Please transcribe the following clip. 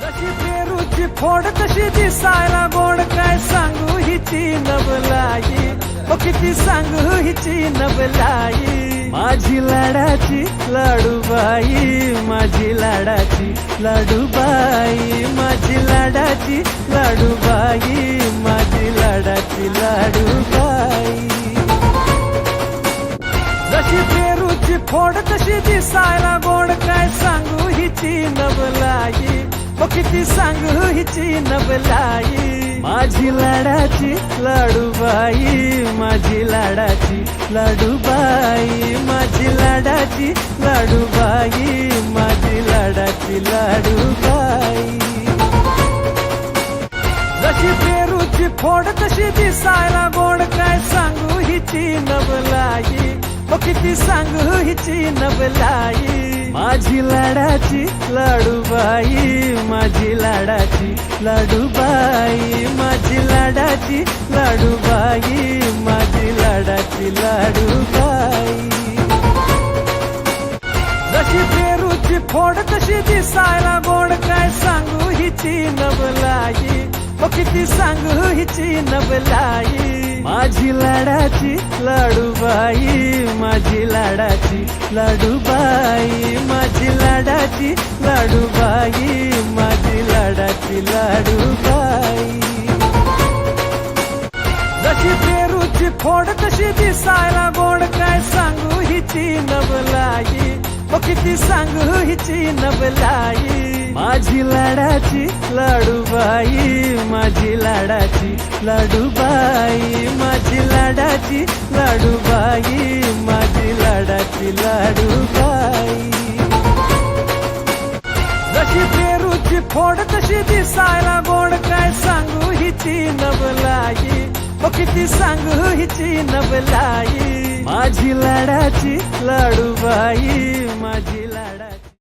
जशी पेरूची फोड तशी दिसायला गोड काय सांगू हिची नबलाई? ओ किती सांगू हिची नबलाई? माझी लाडाची लाडूबाई माझी लाडाची लाडूबाई माझी लाडाची लाडूबाई माझी लाडाची लाडूबाई. जशी पेरूची फोड तशी दिसायला गोड काय सांगू हिची नबलाई? हो किती सांगू हिची नबलाई. माझी लाडाची लाडूबाई माझी लाडाची लाडूबाई माझी लाडाची लाडूबाई माझी लाडाची लाडूबाई. जशी पेरूची फोड तशी दिसायला गोड काय सांगू हिची नबलाई? हो किती सांगू हिची नबलाई. माझी लाडाची लाडूबाई माझी लाडाची लाडूबाई माझी लाडाची लाडूबाई माझी लाडाची लाडूबाई. जशी पेरूची फोड तशी दिसायला गोड काय सांगू हिची नवलाई हो, किती सांगू हिची नवलाई माझी लाडाची लाडूबाई माझी लाडाची लाडूबाई माझी लाडाची लाडूबाई माझी लाडाची लाडूबाई. जशी पेरूची फोड तशी दिसायला गोड काय सांगू हिची नवलाई ओ किती सांगू हिची नवलाई माझी लाडाची लाडूबाई माझी लाडाची लाडूबाई माझी लाडाची लाडूबाई. लाडू लाडूबाई. जशी पेरूची फोड तशी दिसायला गोड. काय सांगू हिची नवलाई ओ हो किती सांगू हिची नवलाई माझी लाडाची लाडूबाई माझी लाडा